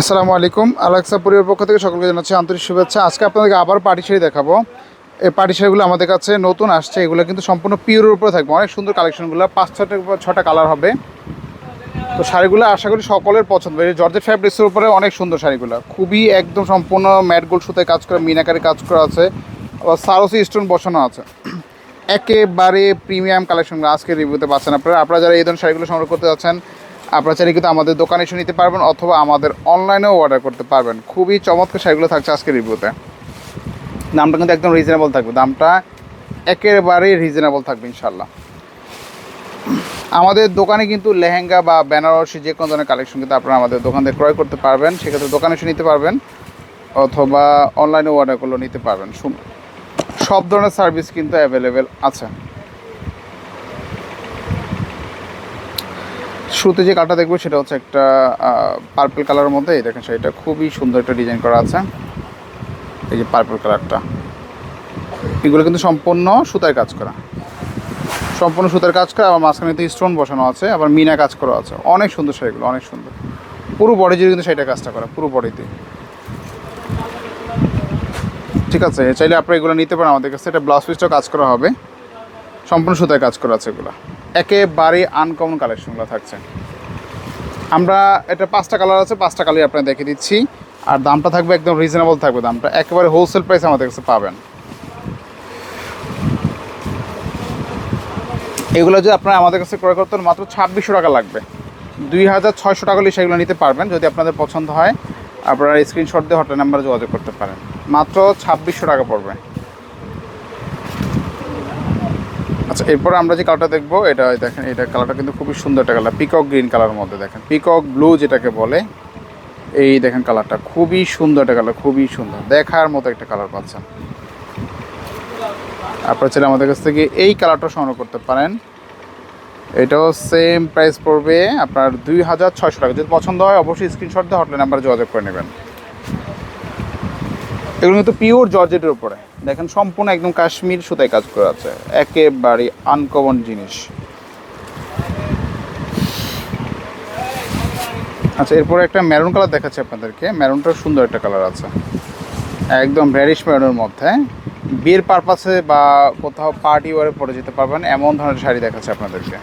আসসালামু আলাইকুম, আলাক্সা পরিবার পক্ষ থেকে সকলকে জানাচ্ছি আন্তরিক শুভেচ্ছা। আজকে আপনাদেরকে আবার পাটি শাড়ি দেখাবো। এই পাটি শাড়িগুলো আমাদের কাছে নতুন আসছে, এগুলো কিন্তু সম্পূর্ণ পিওরের উপরে থাকবে। অনেক সুন্দর কালেকশনগুলো, পাঁচ ছটা ছটা কালার হবে। তো শাড়িগুলো আশা করি সকলের পছন্দ। এই জর্জেট ফ্যাব্রিক্সের উপরে অনেক সুন্দর শাড়িগুলো। খুবই একদম সম্পূর্ণ ম্যাট গোল্ড সুতায় কাজ করা, মিনাকারি কাজ করা আছে। আবার সারসি স্টোন বসানো আছে। একেবারে প্রিমিয়াম কালেকশনগুলো আজকে রিভিউতে পাচ্ছেন আপনারা। আপনারা যারা এই ধরনের শাড়িগুলো সংগ্রহ করতে যাচ্ছেন আপনারা চাইলে কিন্তু আমাদের দোকানে এসে নিতে পারবেন অথবা আমাদের অনলাইনেও অর্ডার করতে পারবেন। খুবই চমৎকার শাড়িগুলো থাকছে আজকে রিভিউতে দামটা কিন্তু একদম রিজনেবল থাকবে। দামটা একেবারেই রিজনেবল থাকবে ইনশাল্লাহ আমাদের দোকানে কিন্তু লেহেঙ্গা বা বেনারসি যে কোনো ধরনের কালেকশন কিন্তু আপনারা আমাদের দোকান থেকে ক্রয় করতে পারবেন। সেক্ষেত্রে দোকানে এসে নিতে পারবেন অথবা অনলাইনে অর্ডার করলেও নিতে পারবেন। সব ধরনের সার্ভিস কিন্তু অ্যাভেলেবেল আছে। শুরুতে যে কালারটা দেখব সেটা হচ্ছে একটা পার্পল কালারের মধ্যে। দেখেন সেটা খুবই সুন্দর একটা ডিজাইন করা আছে। এই যে পার্পল কালারটা এগুলো কিন্তু সম্পূর্ণ সুতায় কাজ করা। সম্পূর্ণ সুতার কাজ করা, আবার মাঝখানে কিন্তু স্টোন বসানো আছে, আবার মিনা কাজ করা আছে। অনেক সুন্দর শাড়িগুলো অনেক সুন্দর। পুরো বডি জুড়ে কিন্তু শাড়িটা কাজটা করা, পুরো বডিতে ঠিক আছে, চাইলে আপনারা এগুলো নিতে পারেন। আমাদের কাছে এটা ব্লাউজ পিসটাও কাজ করা হবে। সম্পূর্ণ সুতায় কাজ করা আছে এগুলো। একেবারে আনকমন কালেকশনগুলো থাকছে। আমরা এটা পাঁচটা কালার আছে, পাঁচটা কালারই আপনার দেখে দিচ্ছি। আর দামটা থাকবে একদম রিজনেবল থাকবে দামটা। একেবারে হোলসেল প্রাইস আমাদের কাছে পাবেন। এগুলো যদি আপনারা আমাদের কাছে ক্রয় করতেন মাত্র ছাব্বিশশো টাকা লাগবে। দুই হাজার ছয়শো টাকা হলে সেগুলো নিতে পারবেন, যদি আপনাদের পছন্দ হয়। আপনারা স্ক্রিনশট দিয়ে হটলাইন নাম্বারে যোগাযোগ করতে পারেন। মাত্র ছাব্বিশশো টাকা পড়বে। আচ্ছা এরপর আমরা যে কালারটা দেখব, এটা দেখেন, এটা কালারটা কিন্তু খুবই সুন্দর একটা কালার পিকক গ্রিন কালারের মধ্যে দেখেন। পিকক ব্লু যেটাকে বলে, এই দেখেন কালারটা খুবই সুন্দর একটা কালার খুবই সুন্দর, দেখার মতো একটা কালার পাচ্ছেন। আপনারা চাইলে আমাদের কাছ থেকে এই কালারটা সংগ্রহ করতে পারেন। এটাও সেম প্রাইস পড়বে আপনার দুই হাজার ছয়শো টাকা। যদি পছন্দ হয়, অবশ্যই স্ক্রিনশট দিয়ে হটলাইন নাম্বারে যোগাযোগ করে নেবেন। এগুলো কিন্তু পিওর জর্জেটের উপরে। দেখেন, সম্পূর্ণ একদম কাশ্মীর সুতায় কাজ করা আছে। একেবারে আনকমন জিনিস। আচ্ছা এরপরে একটা মেরুন কালার দেখাচ্ছি আপনাদেরকে। মেরুনটাও সুন্দর একটা কালার আছে। একদম র্যাডিশ ম্যারুনের মধ্যে। বিয়ের পারপাসে বা কোথাও পার্টি ওয়ারে পরে যেতে পারবেন, এমন ধরনের শাড়ি দেখাচ্ছে আপনাদেরকে।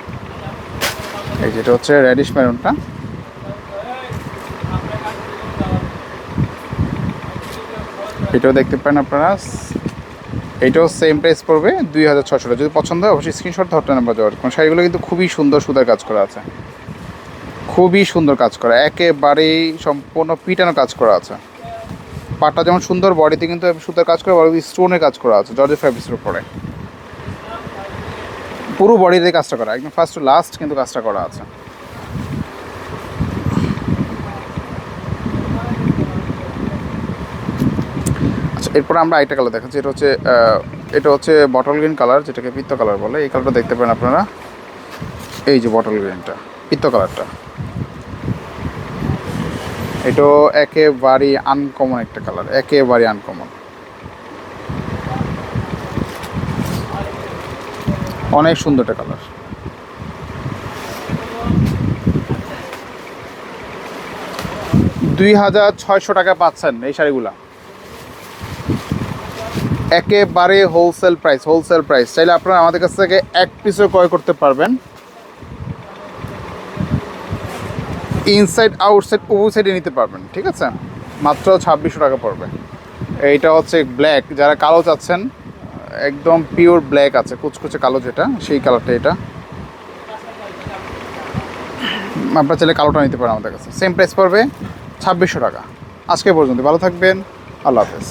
এই যেটা হচ্ছে র্যাডিশ ম্যারুনটা এটাও দেখতে পারেন আপনারা। এটাও সেম প্রাইস পড়বে দুই হাজার ছশো টাকা। যদি পছন্দ হয়, অবশ্যই স্ক্রিনশট ধরতে নাম্বার দেওয়ার কারণ শাড়িগুলো কিন্তু খুবই সুন্দর, সুতার কাজ করা আছে। খুবই সুন্দর কাজ করা। একেবারেই সম্পূর্ণ পিটানো কাজ করা আছে। পাটটা যেমন সুন্দর বডিতে কিন্তু সুতার কাজ করা বডি স্টোনের কাজ করা আছে জর্জের ফ্যাব্রিক্সের উপরে। পুরো বডিতে কাজটা করা, একদম ফার্স্ট টু লাস্ট কিন্তু কাজটা করা আছে। এরপর আমরা আরেকটা কালার দেখাচ্ছি। এটা হচ্ছে এটা হচ্ছে বটল গ্রিন কালার যেটাকে পিত্ত কালার বলে। এই কালারটা দেখতে পারেন আপনারা। এই যে বটল গ্রিনটা পিত্ত কালারটা এটাও একেবারে আনকমন একটা কালার একেবারে আনকমন অনেক সুন্দর একটা কালার দুই হাজার ছয়শো টাকা পাচ্ছেন এই শাড়িগুলা। একেবারে হোলসেল প্রাইস হোলসেল প্রাইস চাইলে আপনারা আমাদের কাছ থেকে এক পিসও ক্রয় করতে পারবেন। ইনসাইড আউটসাইড উভয় সাইডে নিতে পারবেন, ঠিক আছে? মাত্র ছাব্বিশশো টাকা পড়বে। এইটা হচ্ছে ব্ল্যাক যারা কালো চাচ্ছেন, একদম পিওর ব্ল্যাক আছে, কুচকুচে কালো যেটা, সেই কালারটা এটা। আপনার চাইলে কালোটা নিতে পারেন আমাদের কাছে। সেম প্রাইস পড়বে ছাব্বিশশো টাকা। আজকে পর্যন্ত, ভালো থাকবেন, আল্লাহ হাফেজ।